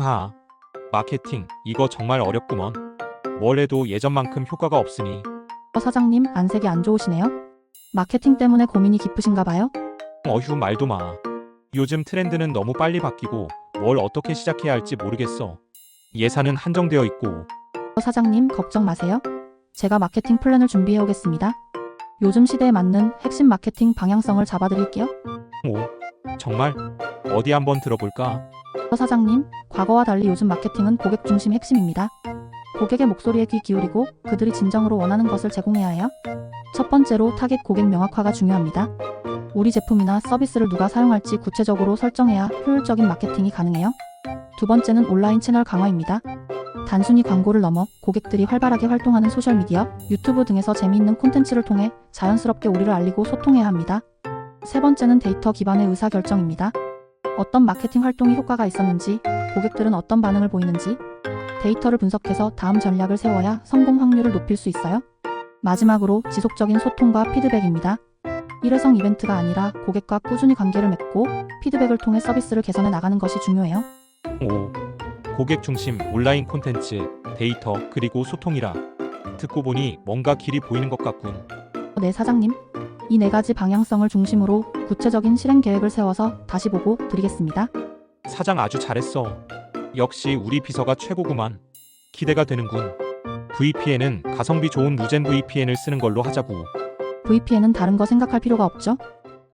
하. 마케팅, 이거 정말 어렵구먼. 뭘 해도 예전만큼 효과가 없으니. 어, 사장님, 안색이 안 좋으시네요? 마케팅 때문에 고민이 깊으신가 봐요? 어휴, 말도 마. 요즘 트렌드는 너무 빨리 바뀌고 뭘 어떻게 시작해야 할지 모르겠어. 예산은 한정되어 있고. 어, 사장님, 걱정 마세요. 제가 마케팅 플랜을 준비해 오겠습니다. 요즘 시대에 맞는 핵심 마케팅 방향성을 잡아드릴게요. 오, 정말? 어디 한번 들어볼까? 어, 사장님, 과거와 달리 요즘 마케팅은 고객 중심 핵심입니다. 고객의 목소리에 귀 기울이고 그들이 진정으로 원하는 것을 제공해야 해요. 첫 번째로 타겟 고객 명확화가 중요합니다. 우리 제품이나 서비스를 누가 사용할지 구체적으로 설정해야 효율적인 마케팅이 가능해요. 두 번째는 온라인 채널 강화입니다. 단순히 광고를 넘어 고객들이 활발하게 활동하는 소셜미디어, 유튜브 등에서 재미있는 콘텐츠를 통해 자연스럽게 우리를 알리고 소통해야 합니다. 세 번째는 데이터 기반의 의사결정입니다. 어떤 마케팅 활동이 효과가 있었는지, 고객들은 어떤 반응을 보이는지, 데이터를 분석해서 다음 전략을 세워야 성공 확률을 높일 수 있어요. 마지막으로 지속적인 소통과 피드백입니다. 일회성 이벤트가 아니라 고객과 꾸준히 관계를 맺고 피드백을 통해 서비스를 개선해 나가는 것이 중요해요. 오, 고객 중심 온라인 콘텐츠, 데이터, 그리고 소통이라. 듣고 보니 뭔가 길이 보이는 것 같군. 네, 사장님. 이 네 가지 방향성을 중심으로 구체적인 실행 계획을 세워서 다시 보고 드리겠습니다. 사장 아주 잘했어. 역시 우리 비서가 최고구만. 기대가 되는군. VPN은 가성비 좋은 무젠 VPN을 쓰는 걸로 하자고. VPN은 다른 거 생각할 필요가 없죠?